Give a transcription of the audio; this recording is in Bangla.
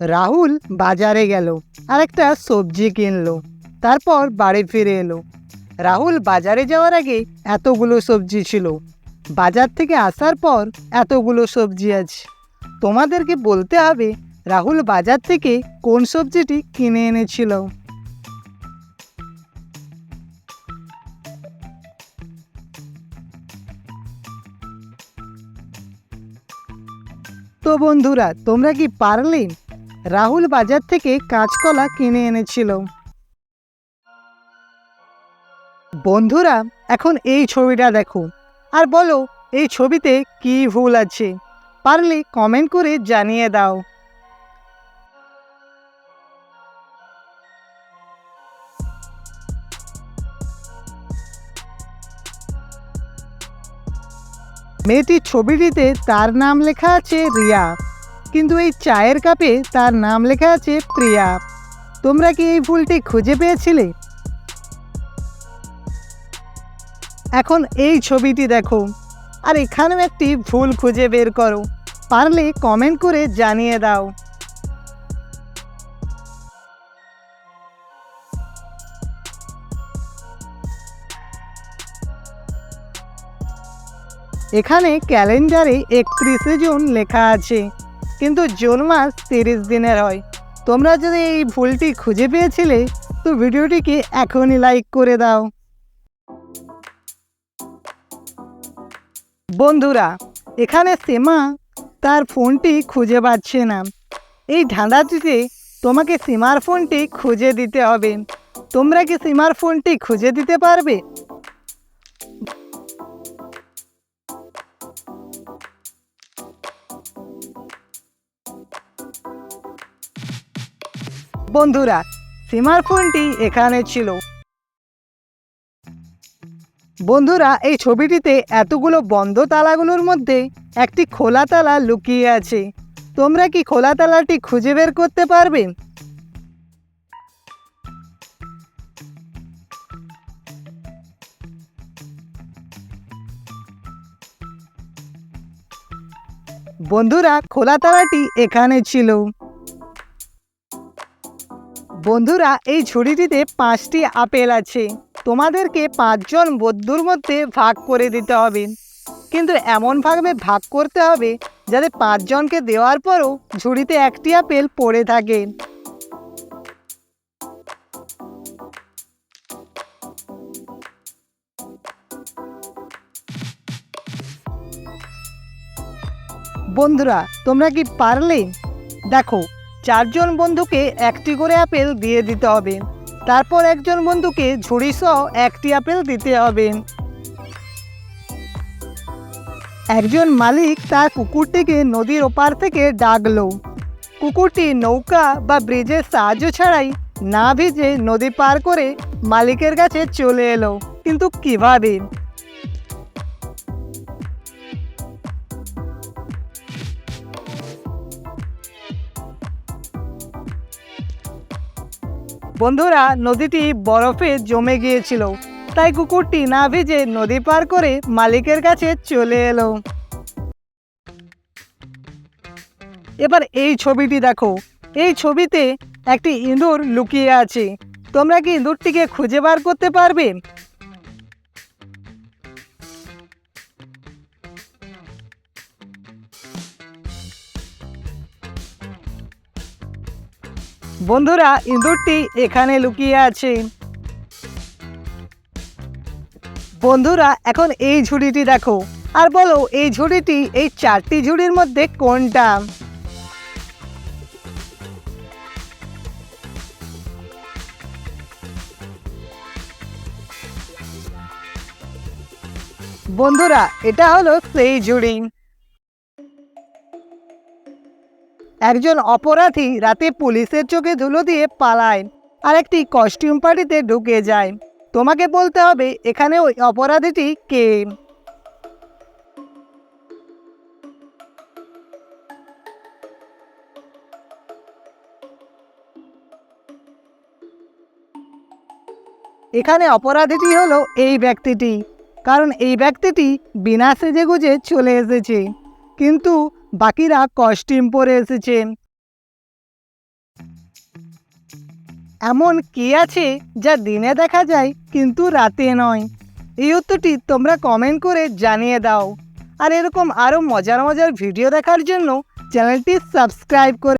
রাহুল বাজারে গেল আর একটা সবজি কিনলো, তারপর বাড়ি ফিরে এলো। রাহুল বাজারে যাওয়ার আগে এতগুলো সবজি ছিল। বাজার থেকে আসার পর এতগুলো সবজি আছে। তোমাদেরকে বলতে হবে, রাহুল বাজার থেকে কোন সবজিটি কিনে এনেছিল। তো বন্ধুরা, তোমরা কি পারলে রাহুল বাজার থেকে কাঁচকলা কিনে এনেছিল। বন্ধুরা, এখন এই ছবিটা দেখো। আর বলো, এই ছবিতে কি ভুল আছে? পারলে কমেন্ট করে জানিয়ে দাও। মেয়েটির ছবিটিতে তার নাম লেখা আছে রিয়া। কিন্তু এই চায়ের কাপে তার নাম লেখা আছে প্রিয়া। তোমরা কি এই ভুলটি খুঁজে পেয়েছিলে? এখন এই ছবিটি দেখো। আর এখানেও একটি ফুল খুঁজে বের করো। পারলে কমেন্ট করে জানিয়ে দাও। এখানে ক্যালেন্ডারে একত্রিশে জুন লেখা আছে। কিন্তু জুন মাস তিরিশ দিনের হয়। তোমরা যদি এই ভুলটি খুঁজে পেয়েছিলে, তো ভিডিওটিকে এখনই লাইক করে দাও। বন্ধুরা, এখানে সীমা তার ফোনটি খুঁজে পাচ্ছে না। এই ধাঁধাটিতে তোমাকে সীমার ফোনটি খুঁজে দিতে হবে। তোমরা কি সীমার ফোনটি খুঁজে দিতে পারবে? বন্ধুরা, সিমার ফোনটি এখানে ছিল। বন্ধুরা, এই ছবিটিতে এতগুলো বন্ধ তালাগুলোর মধ্যে একটি খোলা তালা লুকিয়ে আছে। তোমরা কি খোলা তালাটি খুঁজে বের করতে পারবে? বন্ধুরা, খোলা তালাটি এখানে ছিল। বন্ধুরা, এই ঝুড়িটিতে পাঁচটি আপেল আছে। তোমাদেরকে পাঁচজন বন্ধুর মধ্যে ভাগ করে দিতে হবে। কিন্তু এমনভাবে ভাগ করতে হবে, যাতে পাঁচজনকে দেওয়ার পরও ঝুড়িতে একটি আপেল পড়ে থাকে। বন্ধুরা, তোমরা কি পারলে? দেখো চারজন বন্ধুকে একটি করে আপেল দিয়ে দিতে হবে। তারপর একজন বন্ধুকে ঝুড়ি সহ একটি আপেল দিতে হবে। একজন মালিক তার কুকুরটিকে নদীর ওপার থেকে ডাকলো। কুকুরটি নৌকা বা ব্রিজের সাহায্য ছাড়াই না ভিজে নদী পার করে মালিকের কাছে চলে এলো। কিন্তু কীভাবে? বন্ধুরা, নদীটি বরফে জমে গিয়েছিল, তাই কুকুরটি না ভিজে নদী পার করে মালিকের কাছে চলে এলো। এবার এই ছবিটি দেখো। এই ছবিতে একটি ইঁদুর লুকিয়ে আছে। তোমরা কি ইঁদুরটিকে খুঁজে বার করতে পারবে? বন্ধুরা, ইঁদুরটি এখানে লুকিয়ে আছে। বন্ধুরা, এখন এই ঝুড়িটি দেখো। আর বলো, এই ঝুড়িটি, এই চারটি ঝুড়ির মধ্যে কোনটা? বন্ধুরা, এটা হলো সেই ঝুড়ি। একজন অপরাধী রাতে পুলিশের চোখে ধুলো দিয়ে পালায় আর একটি কস্টিউম পার্টিতে ঢুকে যায়। তোমাকে বলতে হবে, এখানে ওই অপরাধীটি কে? এখানে অপরাধীটি হলো এই ব্যক্তিটি, কারণ এই ব্যক্তিটি বিনা সেজে গুজে চলে এসেছে। কিন্তু বাকিরা কস্টিউম পরে এসেছে। এমন কে আছে যা দিনে দেখা যায় কিন্তু রাতে নয়? এই উত্তরটি তোমরা কমেন্ট করে জানিয়ে দাও। আর এরকম আরও মজার মজার ভিডিও দেখার জন্য চ্যানেলটি সাবস্ক্রাইব করে